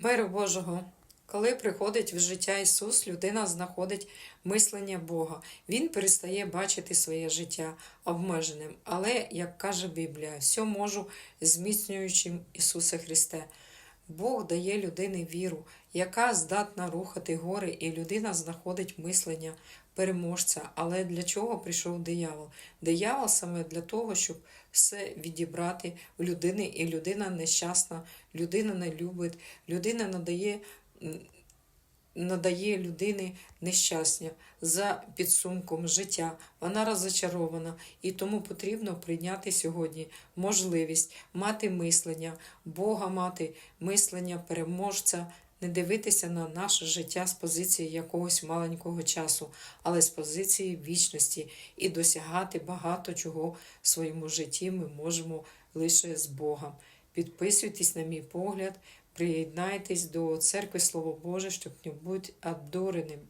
Миру Божого. Коли приходить в життя Ісус, людина знаходить мислення Бога. Він перестає бачити своє життя обмеженим. Але, як каже Біблія, все можу зміцнюючим Ісуса Христе. Бог дає людині віру, яка здатна рухати гори, і людина знаходить мислення переможця. Але для чого прийшов диявол? Диявол саме для того, щоб все відібрати в людини, і людина нещасна, людина не любить, людина надає. Надає людині нещастя за підсумком життя. Вона розочарована, і тому потрібно прийняти сьогодні можливість мати мислення, Бога мати мислення переможця, не дивитися на наше життя з позиції якогось маленького часу, але з позиції вічності і досягати багато чого в своєму житті ми можемо лише з Богом. Підписуйтесь на мій погляд, приєднайтесь до церкви Слово Боже, щоб не бути обдуреним